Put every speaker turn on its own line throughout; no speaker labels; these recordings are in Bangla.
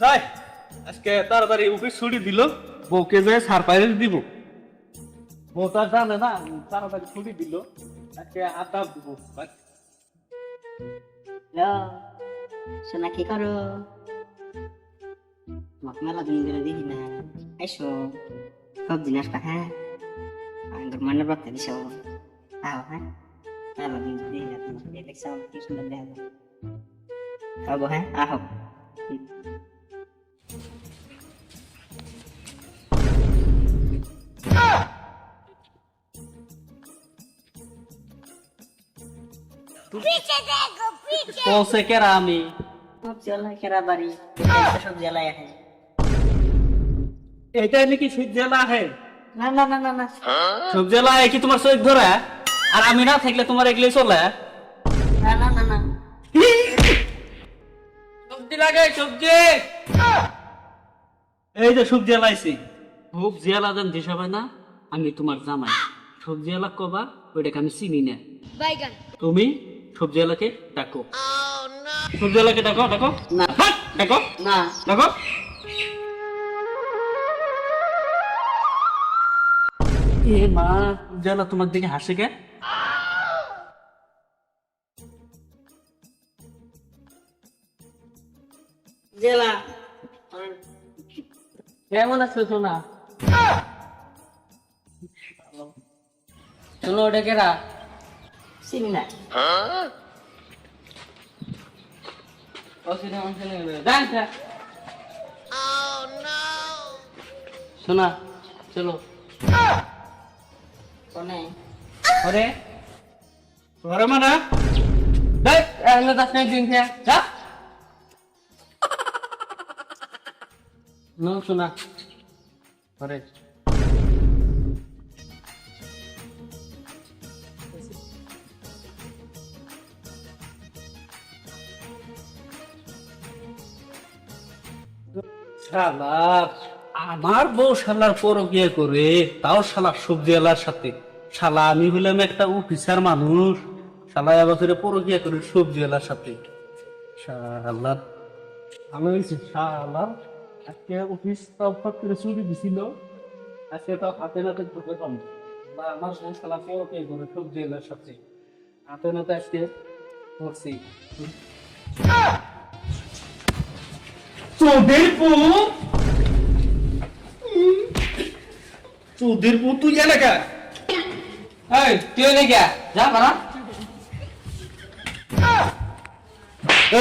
যাই আজকে তাড়াতাড়ি অফিস ছুটি দিল, বউকে যে সারপ্রাইজ দিব। বউ তো আর জানে না, তাড়াতাড়ি ছুটি দিল আজকে আড্ডা দিব।
সোনা কি করো? তোমাকে মেলা দিন ধরে দেখি না। এসো সব জিনিস পা হ্যাঁ? আমার মনে রাখতে দিস আও হ্যাঁ? মেলা দিন ধরে দেখি না তোমাকে। দেখছ, কি সুন্দর দেখা যায় আবো হ্যাঁ? আহো।
পৌঁছে কেরা আমি?
সব জেলায় কেরা বাড়ি? সব জেলায় আছে
এটাই নাকি শীত জেলা হে
না না না না না।
সব জেলা কি তোমার ধরে? আর আমি না থাকলে তোমার এগুলি চলে?
না না না না।
সবজি লাগে সবজি। এই যে সবজি এলাইছি সবজি এলা দেন হিসাবে না আমি তোমার জামাই। সবজি এলা কবা ওইটাকে আমি চিনি না। তুমি? সবজি এলাকে ডাকো। সবজি এলাকে ডাকো ডাকো।
না।
ডাকো।
না।
ডাকো। এ মা জালা তোমার দিকে হাসে কে?
জেলা।
কেমন আছো সোনা? শোনো ওটা কেরা?
চিনি না
শোনা চলো
কোনে
ওরে ওরে মানে শোনা ওরে শালার আমার বউ শালার পরকিয়া করে, তাও শালা সবজি এলার সাথে। শালা, আমি হইলাম একটা অফিসার মানুষ, শালা এবছরে পরকিয়া করে সবজি এলার সাথে। শালার আমি হয়েছি শালার আজকে অফিস তাও ফট করে ছুটি দিছিল, আজকে তাও হাতে নাতে ঢুকে কম আমার বউ শালা পরকিয়া করে সবজি এলার সাথে। হাতে নাতে আজকে করছি। তোদের পুত তোদের পুত তুই এলাকা এই তুই এলাকা যা বাড়া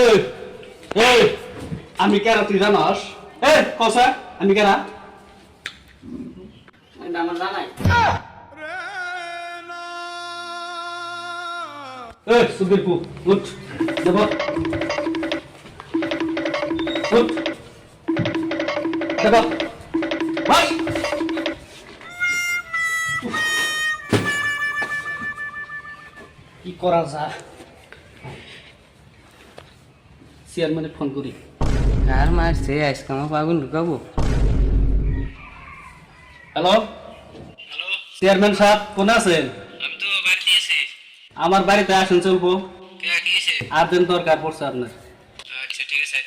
এই এই আমি কেরা তুই জানাস? এই কসা আমি কেরা
আমার জানাই
এই সুধীর উঠ দেব। উঠ। দেব ভাই! কি করা যায়? চেয়ারম্যানে ফোন করি।
আর মারছে? আজকে আমার আগুন ঢুকাবো
হ্যালো? চেয়ারম্যান সাহেব কোন আছেন?
আমি তো বাড়িতে আছি।
আমার বাড়িতে আসেন চলবো।
কে গিয়েছে
আর্জেন্ট দরকার পড়ছে আপনার।
আচ্ছা ঠিক আছে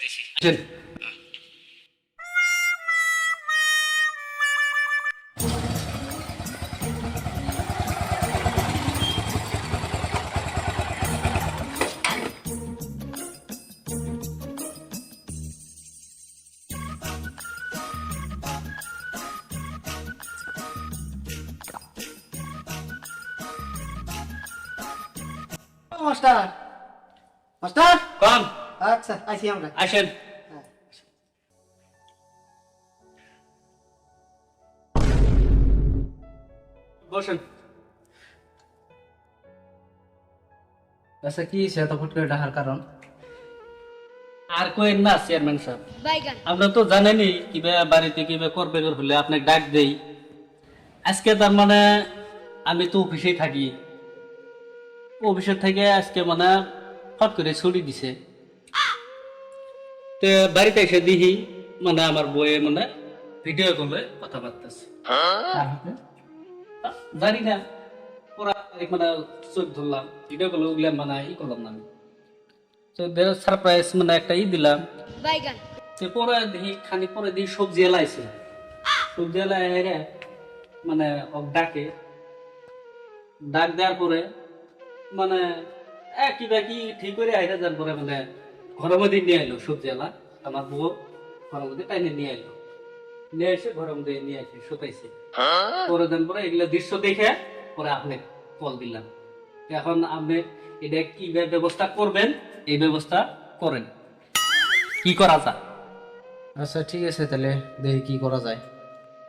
মাস্টার। মাস্টার?
কম।
আচ্ছা আইছি আমরা।
আসেন। বসেন।
আচ্ছা কি সে এত ফুট করে ডাকার কারণ?
আর কোয়েন না চেয়ারম্যান সাহেব।
বাইগান।
আপনারা তো জানেনই কীভাবে বাড়িতে কীভাবে করবে হলে আপনাকে ডাক দেই। আজকে তার মানে আমি তো অফিসেই থাকি। অফিসে থেকে আজকে মানে ফট করে ছুটি দিছে। তো বাড়িতে এসে দিহি মানে আমার বইয়ে মানে ভিডিও কলে কথাবার্তা জানি না। পুরা মানে চোখ ধরলাম। ভিডিও কলে ওগুলা মানে ই করলাম না আমি। তো সারপ্রাইজ মানে একটা ই দিলাম।
বাইগান।
তো পরে দেখি খানি পরে দেখি সবজি এলাইছে। সবজি এলাই মানে ওক ডাকে। ডাক দেওয়ার পরে মানে একই বাকি ঠিক করে আইরা যার পরে মানে ঘরের মধ্যে নিয়ে আইলো সবজি এলা আমার বউ ঘরের মধ্যে টাইনে নিয়ে আইলো। নিয়ে এসে ঘরের মধ্যে নিয়ে আসে শুকাইছে। পরে দিন পরে এগুলো দৃশ্য দেখে পরে আপনি কল দিলাম এখন আপনি এটা কি ব্যবস্থা করবেন? এই ব্যবস্থা করেন। কি করা যায়?
আচ্ছা ঠিক আছে তাহলে দেখি কি করা যায়।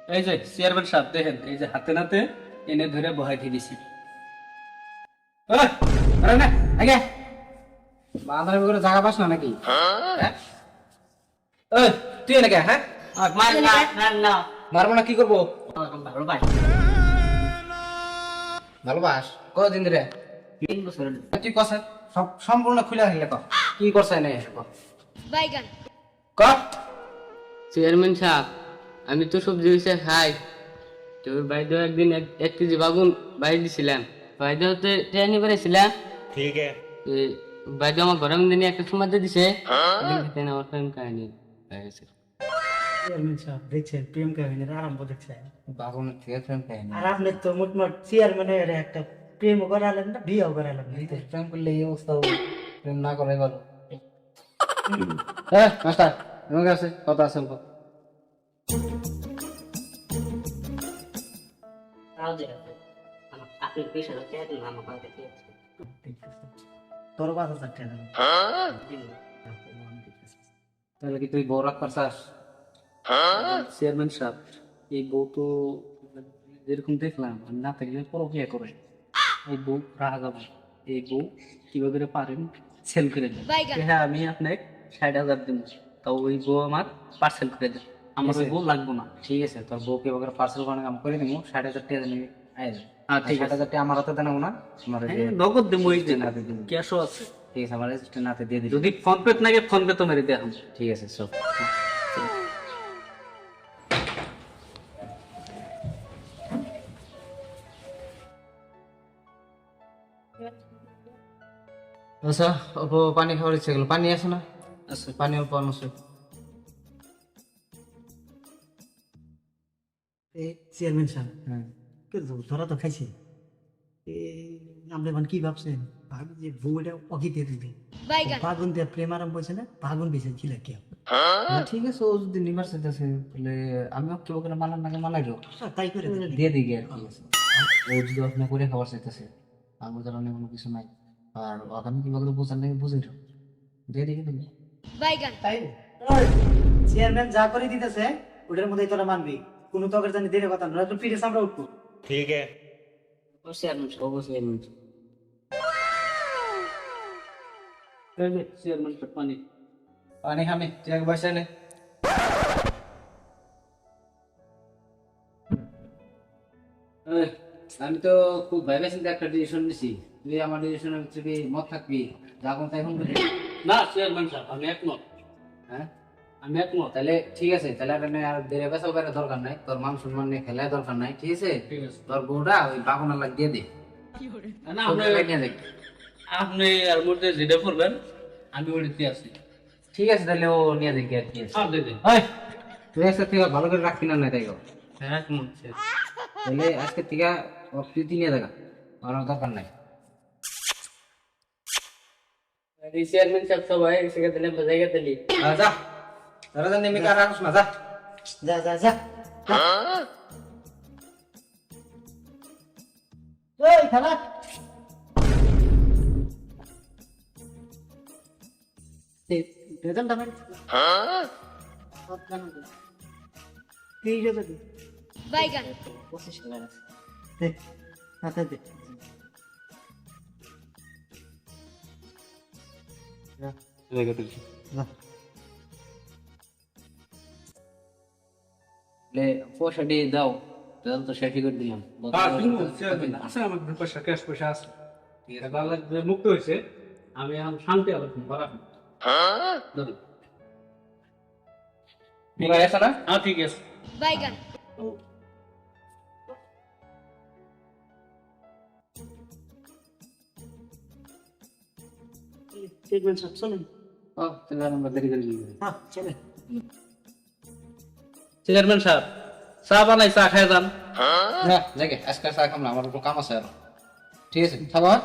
এই যে চেয়ারম্যান সাহেব দেখেন এই যে হাতে নাতে এনে ধরে বহাই দিয়ে দিছি। ওই, আরে না, আগে।
বাঁধার করে জায়গা পাস না নাকি? তুই এনে হ্যাঁ?
মার না মার না
মারবো না কি করব? ভালোবাস? কতদিন ধরে?
তিন বছর
তুই কস? সব সম্পূর্ণ খুলে আসলে ক কি করছে না
বাইগান।
ক
চেয়ারম্যান সাহেব আমি তো সবজি বেচে খাই। তো বাইদেও একদিন এক- এক কেজি বাগুন বাড়ি দিছিলাম বাইদ তো ট্রেনিং করেছিলা?
ঠিক আছে।
বাইদ আমার গরম দিনে একটা সময় দিছে। হ্যাঁ? দেখতেন আমার প্রেম কাহিনী হয়ে গেছে।
দেখছেন প্রেম কাহিনীর আরম্ভ দেখছেন
বাবু থেকে প্রেম কাহিনী।
আর আপনি তো মোটমোট চেয়ারম্যানের একটা প্রেম করালেন না বিয়েও করালেন
প্রেম করলে এই অবস্থা প্রেম না করে ভালো হ্যাঁ মাস্টার আমার কাছে কথা আছে
কথা আমার আপনি পয়সা তো চেয়ে দিন আমার কাছে ঠিক আছে
তোর পাঁচ হাজার টাকা
তাহলে কি তুই বউ রাখ পারছাস
চেয়ারম্যান সাহেব এই বউ তো যেরকম দেখলাম না থাকলে পরকিয়া করে। এই বউ রাখা যাবে এই বউ কীভাবে করে পারেন? সেল করে দেন। হ্যাঁ আমি আপনাকে ষাট হাজার দিন তাও ওই বউ আমার পার্সেল করে দেন আমার ওই বউ লাগবো না।
ঠিক আছে তোর বউকে ওকে পার্সেল করে কাম করে দিব। ষাট হাজার টাকা নিবি আয়। যা।
হ্যাঁ, ঠিক আছে।
টাকা আমার হাতে
হ্যাঁ, নগদ দেবো ওই দিন ক্যাশও আছে।
ঠিক আছে আমার রেজিস্ট্রেশন হাতে দিয়ে দিবি
যদি ফোন পে নাকি ফোন পে তো মেরে দেওয়া
ঠিক আছে সব আচ্ছা অল্প পানি খাওয়ার ইচ্ছে গেল। পানি আছে না?
আচ্ছা
পানি অল্প আনছে
চেয়ারম্যান সাহেব।
হ্যাঁ।
কে তো ধরা তো খাইছে। এ, আপনি এখন কি ভাবছেন? ভাবি যে বউটা অকিতে দিবে। বাগুন দিয়ে প্রেম আরম্ভ হয়েছে না? বাগুন বেছে ছিল কি
ঠিক আছে ও যদি নিবার চাইতেছে তাহলে আমিও কেউ করে মানার নাকি মানাইলো
হ্যাঁ, তাই করে।
দিয়ে দিই আর কি। আছে ও যদি আপনি করে খাবার চাইতেছে আমার অনেক কোনো কিছু নাই। আর ওখানে কীভাবে করে বোঝার নাকি বুঝে তো দিয়ে দিকে দিবি
বাইগান।
তাই? চেয়ারম্যান যা করে দিতেছে ওটার মধ্যেই তোরা মানবি। কোনো তকের জানি দেরে কথা নয় তো ফিরে আমরা উঠবো।
ठीक है
অবশ্যই আপনি অবশ্যই আপনি
এই যে চেয়ারম্যান সাহেব পানি
পানি খামি তুই এক বসে নে এই, আমি তো খুব ভেবে চিন্তে একটা ডিসিশন নিছি তুই আমার ডিসিশনের ভিতরে কি মত থাকবি যা কোন তাই শুনবি
না চেয়ারম্যান সাহেব আমি একমত
হ্যাঁ
আমি একমত
তাহলে ঠিক আছে তাহলে আর আর দেরে বেসাও বেড়ে দরকার নাই তোর মান সম্মান নিয়ে খেলায় দরকার নাই ঠিক আছে?
ঠিক আছে।
তোর বউটা ওই বাগুনা লাগ দিয়ে দে।
না আপনি আপনি আর মধ্যে যেটা করবেন আমি ওইটাতে আছি।
ঠিক আছে তাহলে ও নিয়ে দেখি আর কি আছে
আর দিদি
ওই তুই আজকে থেকে ভালো করে রাখবি না নাই তাই গো
হ্যাঁ
তাহলে আজকে থেকে ও প্রীতি নিয়ে দেখা আমার দরকার নাই।
চেয়ারম্যান সাহেব সবাই সেখানে দিলে জায়গা দিলি
আহ, তোরা জানি আমি কার না যা
যা যা যা এই খেলা রেজাল্ট আমার এই রেজাল্ট
বাইগান
পঁচিশ হাজার আছে
দে হাতে দে যা
তাহলে পয়সা দিয়ে দাও তাহলে তো শেষই করে দিলাম।
হ্যাঁ, আছে আমার পয়সা ক্যাশ পয়সা আছে। মুক্ত হয়েছে আমি এখন শান্তি করা ধরুন
ঠিক আছে না?
হ্যাঁ ঠিক আছে।
বাইগান
চেয়ারম্যান সাহেব চলেন
ও তাহলে আমরা দেরি করে দিই
হ্যাঁ চলে।
চেয়ারম্যান সাহেব চা বানাই চা খাই যান
না দেখে আজকে চা খাম না আমার একটু কাম আছে আর। ঠিক আছে খাবার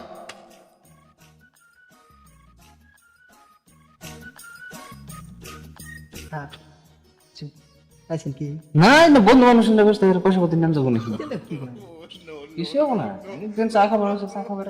হ্যাঁ আছেন কি?
না না বন্ধু মানুষ না বসতে পয়সা পাতি যাব নাকি? কিছু না চা খাবার চা খাবার